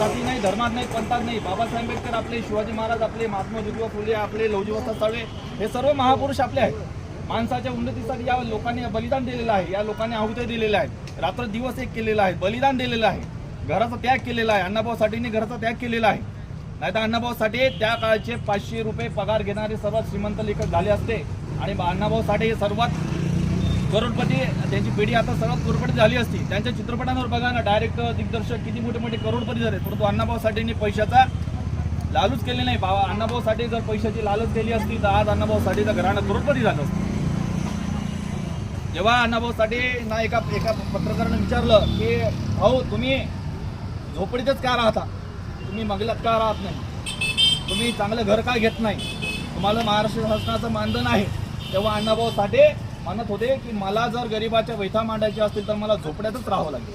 जाती नाही धर्मात नाही पंथात नाही. बाबासाहेब आंबेडकर आपले शिवाजी महाराज आपले महात्मा ज्योतिबा फुले आपले लवजी वस्ताद हे सर्व महापुरुष आपले आहेत. माणसाच्या उन्नतीसाठी या लोकांनी बलिदान दिलेलं आहे. या लोकांनी आहुत्या दिलेल्या आहेत. रात्र दिवस एक केलेला आहे. बलिदान दिलेलं आहे. घराचा त्याग केलेला आहे. अण्णाभाऊ साठेंनी घराचा त्याग केलेला आहे. नाही तर अण्णाभाऊ साठे त्या काळचे पाचशे रुपये पगार घेणारे सर्वात श्रीमंत लेखक झाले असते. आणि अण्णाभाऊ साठे हे सर्वात करोडपती त्यांची पिढी आता सर्वात करोडपती झाली असती. त्यांच्या चित्रपटांवर बघा ना डायरेक्ट दिग्दर्शक किती मोठे मोठे करोडपती झाले. परंतु अण्णाभाऊ साठेंनी पैशाचा लालूच केले नाही. बाबा अण्णाभाऊ साठे जर पैशाची लालच केली असती तर आज अण्णाभाऊ साठेचं घराणं करोडपती झालं असतं. जेव्हा अण्णाभाऊ साठे ना एका एका पत्रकारानं विचारलं की भाऊ तुम्ही झोपडीतच का राहता? तुम्ही मगल्यात का राहत नाही? तुम्ही चांगलं घर का घेत नाही? तुम्हाला महाराष्ट्र शासनाचं मानधन आहे. तेव्हा अण्णाभाऊ साठे म्हणत होते की मला जर गरिबाच्या व्यथा मांडायच्या असतील तर मला झोपड्यातच राहावं लागेल.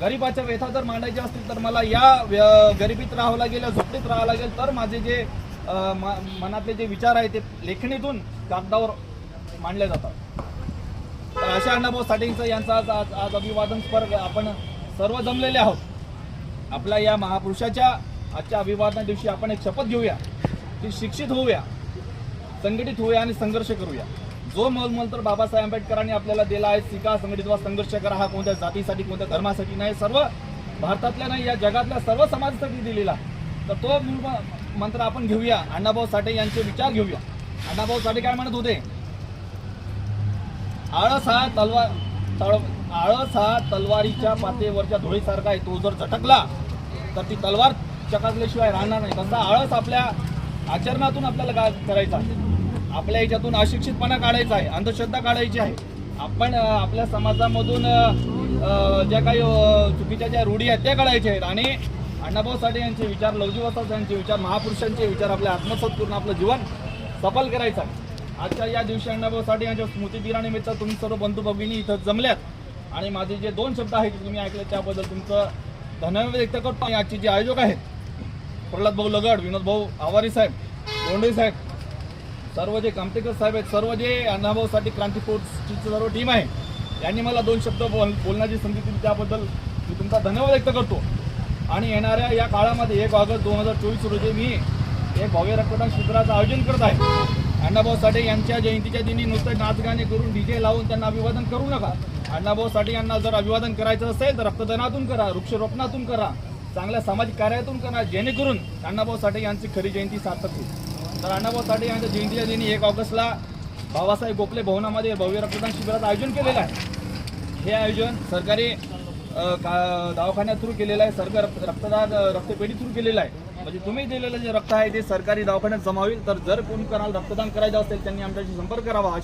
गरिबाच्या व्यथा जर मांडायच्या असतील तर मला या व्य- गरिबीत राहावं लागेल या झोपडीत राहावं लागेल तर माझे जे म- मनातले जे विचार आहेत ते लेखणीतून कागदावर मांडले जातात. तर अशा अण्णाभाऊ साठेंचं यांचा आज आज आज अभिवादन स्पर्ग आपण सर्व जमलेले आहोत. आपल्या या महापुरुषाच्या आजच्या अभिवादना दिवशी आपण एक शपथ घेऊया. की शिक्षित होऊया संघटित होऊया आणि संघर्ष करूया. जो मोलमोल तर बाबासाहेब आंबेडकरांनी आपल्याला दिला आहे शिका संघटित व्हा संघर्ष करा हा कोणत्या जातीसाठी कोणत्या धर्मासाठी नाही सर्व भारतातल्या नाही या जगातल्या सर्व समाजासाठी दिलेला तर तो मूळ मंत्र आपण घेऊया. अण्णाभाऊ साठे यांचे विचार घेऊया. अण्णाभाऊ साठे काय म्हणत होते? आळस हा तलवार तळ- आळस हा तलवारीच्या पातेवरच्या धुळीसारखा आहे. तो जर झटकला तर ती तलवार चकासल्याशिवाय राहणार नाही. तसा आळस आपल्या आचरणातून आपल्याला काय करायचा आपल्या याच्यातून अशिक्षितपणा काढायचा आहे अंधश्रद्धा काढायची आहे. आपण आपल्या समाजामधून ज्या काही चुकीच्या ज्या रूढी आहेत त्या काढायच्या आहेत. आणि अण्णाभाऊ साठे यांचे विचार लवजी वसाद यांचे विचार महापुरुषांचे विचार आपले आत्मसात करून आपलं जीवन सफल करायचं आहे. आजच्या या दिवशी अण्णाभाऊ साठे यांच्या स्मृतिदिनानिमित्त तुम्ही सर्व बंधू भगिनी इथं जमल्यात. आणि माझे जे दोन शब्द आहेत तुम्ही ऐकले त्याबद्दल तुमचं धन्यवाद व्यक्त करतो. आणि आजचे जे आयोजक आहेत प्रल्हाद भाऊ लगड विनोद भाऊ आवारी साहेब गोंडे साहेब सर्व जे कामटेकर साहेब आहेत सर्व जे अण्णाभाऊसाठी क्रांती फोर्सची सर्व टीम आहे यांनी मला दोन शब्द बोल बोलण्याची संधी दिली. त्याबद्दल मी तुमचा धन्यवाद व्यक्त करतो. आणि येणाऱ्या या काळामध्ये एक ऑगस्ट दोन हजार चोवीस रोजी मी एक भव्य रक्तदान शिबिराचं आयोजन करत आहे. अण्णाभाऊ साठे यांच्या जयंतीच्या दिनी नुसतं नाचगाणे करून डीजे लावून त्यांना अभिवादन करू नका. अण्णाभाऊ साठे यांना जर अभिवादन करायचं असेल तर रक्तदानातून करा वृक्षरोपणातून करा चांगल्या सामाजिक कार्यातून करा जेणेकरून अण्णाभाऊ साठे यांची खरी जयंती सार्थक होईल. तर अण्णाभाऊ साठे यांच्या जयंतीच्या दिनी एक ऑगस्टला बाबासाहेब गोखले भवनामध्ये भव्य रक्तदान शिबिराचं आयोजन केलेलं आहे. हे आयोजन सरकारी का- दवाखान्यात थ्रू केलेलं आहे. सरकार रक्त- रक्तदान रक्तपेढी थ्रू केलेलं आहे. म्हणजे तुम्ही दिलेलं जे रक्त आहे ते सरकारी दवाखान्यात जमा होईल. तर जर कोणी कोणाला रक्तदान करायचं असेल त्यांनी आमच्याशी संपर्क करावा.